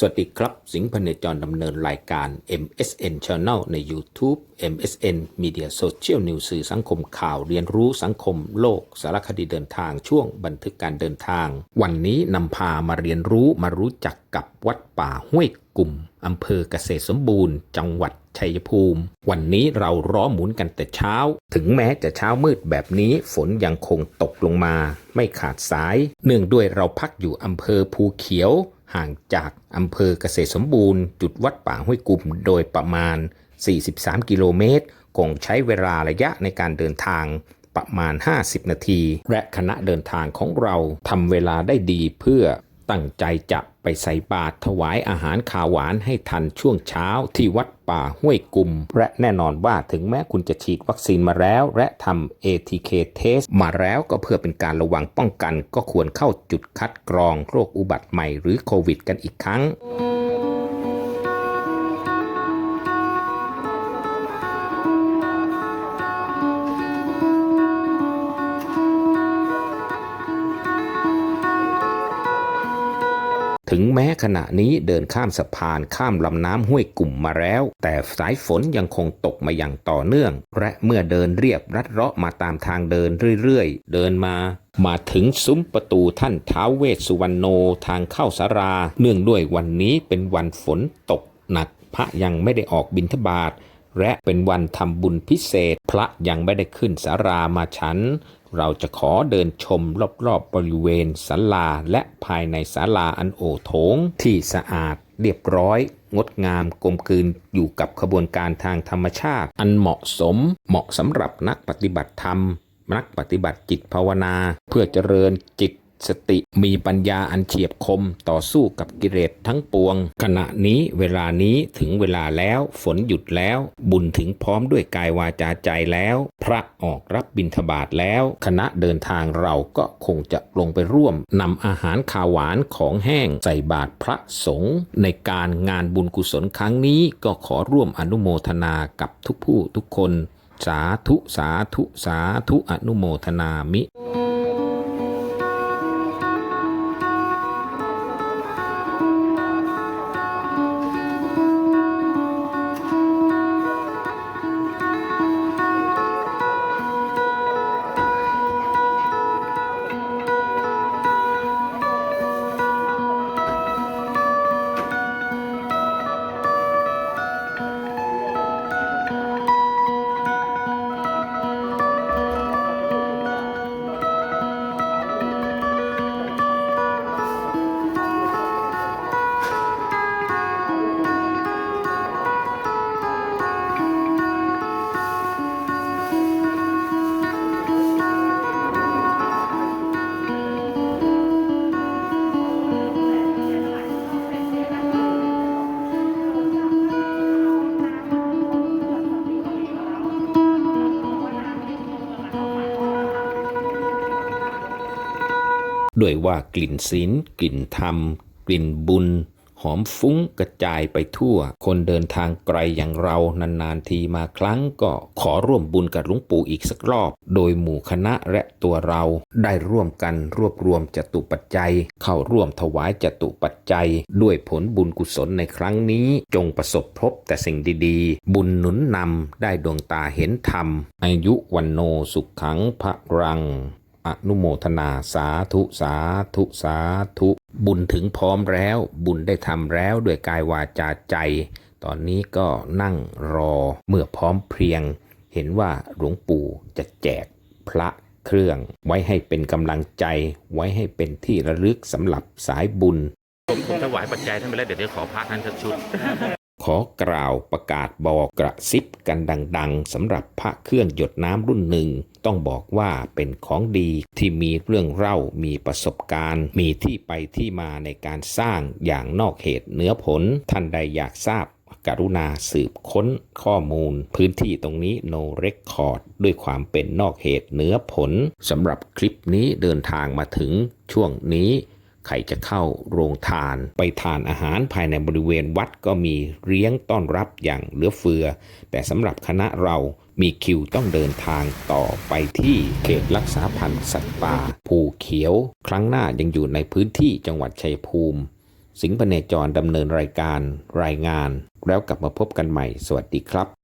สวัสดีครับ สิงห์พเนจรดำเนินรายการ MSN Channel ใน YouTube MSN Media Social News สื่อสังคมข่าวเรียนรู้สังคมโลก สารคดีเดินทางช่วงบันทึกการเดินทาง วันนี้นำพามาเรียนรู้มารู้จักกับวัดป่าห้วยกลุ่มอำเภอเกษตรสมบูรณ์ จังหวัดชัยภูมิ วันนี้เราร้อหมุนกันแต่เช้า ถึงแม้จะเช้ามืดแบบนี้ฝนยังคงตกลงมา ไม่ขาดสาย เนื่องด้วยเราพักอยู่อำเภอภูเขียว ห่างจากอำเภอเกษตรสมบูรณ์ จุดวัดป่าห้วยกลุ่มโดยประมาณ 43 กิโลเมตรคงใช้เวลาระยะในการเดินทางประมาณ 50 นาที และคณะเดินทางของเราทำเวลาได้ดีเพื่อ ตั้งใจจะไปใส่บาตรถวายอาหารขาวหวานให้ทันช่วงเช้าที่วัดป่าห้วยกุม และแน่นอนว่าถึงแม้คุณจะฉีดวัคซีนมาแล้ว และทำ ATK test มาแล้วก็เพื่อเป็นการระวังป้องกัน ก็ควรเข้าจุดคัดกรองโรคอุบัติใหม่หรือโควิดกันอีกครั้ง ถึงแม้ขณะนี้เดินข้ามสะพานข้ามลำน้ำห้วยกลุ่มมาแล้ว แต่สายฝนยังคงตกมาอย่างต่อเนื่อง และเมื่อเดินเรียบรัดเลาะมาตามทางเดินเรื่อยๆ เดินมามาถึงซุ้มประตูท่านท้าวเวสสุวรรณโนทางเข้าสารา เนื่องด้วยวันนี้เป็นวันฝนตกหนักพระยังไม่ได้ออกบิณฑบาต และเป็นวันทำบุญพิเศษ พระยังไม่ได้ขึ้นสารามาฉัน เราจะขอเดินชมรอบๆบบริเวณศาลาและภายในศาลาอันโอโถงที่สะอาดเรียบร้อย งดงามกลมกลืนอยู่กับขบวนการทางธรรมชาติ อันเหมาะสมเหมาะสำหรับนักปฏิบัติธรรม นักปฏิบัติจิตภาวนา เพื่อเจริญจิต สติมีปัญญาอันเฉียบคมต่อสู้กับกิเลสทั้งปวง ขณะนี้เวลานี้ถึงเวลาแล้วฝนหยุดแล้ว บุญถึงพร้อมด้วยกายวาจาใจแล้ว พระออกรับบิณฑบาตแล้ว คณะเดินทางเราก็คงจะลงไปร่วมนำอาหารขาวหวานของแห้งใส่บาตรพระสงฆ์ในการงานบุญกุศลครั้งนี้ก็ขอร่วมอนุโมทนากับทุกผู้ทุกคน สาธุสาธุสาธุอนุโมทนามิ ด้วยว่ากลิ่นศีลกลิ่นธรรม กลิ่นบุญ หอมฟุ้งกระจายไปทั่ว คนเดินทางไกลอย่างเรานานๆทีมาครั้งก็ขอร่วมบุญกับหลวงปู่อีกสักรอบ โดยหมู่คณะและตัวเราได้ร่วมกันรวบรวมจตุปัจจัย เข้าร่วมถวายจตุปัจจัย ด้วยผลบุญกุศลในครั้งนี้ จงประสบพบแต่สิ่งดีๆ บุญหนุนนำได้ดวงตาเห็นธรรม อายุวันโนสุขขังพระรัง อนุโมทนาสาธุสาธุสาธุ บุญถึงพร้อมแล้ว บุญได้ทำแล้วด้วยกายวาจาใจ ตอนนี้ก็นั่งรอเมื่อพร้อมเพรียง เห็นว่าหลวงปู่จะแจกพระเครื่องไว้ให้เป็นกำลังใจ ไว้ให้เป็นที่ระลึกสำหรับสายบุญผมผมถวายปัจจัยท่านไปแล้วเดี๋ยวเดี๋ยวขอพระท่านสักชุด ขอกล่าวประกาศบอกกระซิบกันดัง ๆสำหรับพระเครื่องหยดน้ำรุ่นหนึ่ง ต้องบอกว่าเป็นของดีที่มีเรื่องเล่ามีประสบการณ์ มีที่ไปที่มาในการสร้างอย่างนอกเหตุเหนือผล ท่านใดอยากทราบกรุณาสืบค้นข้อมูล พื้นที่ตรงนี้ no record ด้วยความเป็นนอกเหตุเหนือผลสำหรับคลิปนี้เดินทางมาถึงช่วงนี้ ใครจะเข้าโรงทาน ไปทานอาหารภายในบริเวณวัดก็มีเลี้ยงต้อนรับอย่างเหลือเฟือ แต่สำหรับคณะเรามีคิวต้องเดินทางต่อไปที่เขตรักษาพันธุ์สัตว์ป่า ภูเขียว ครั้งหน้ายังอยู่ในพื้นที่จังหวัดชัยภูมิ สิงห์พเนจรดำเนินรายการรายงาน แล้วกลับมาพบกันใหม่ สวัสดีครับ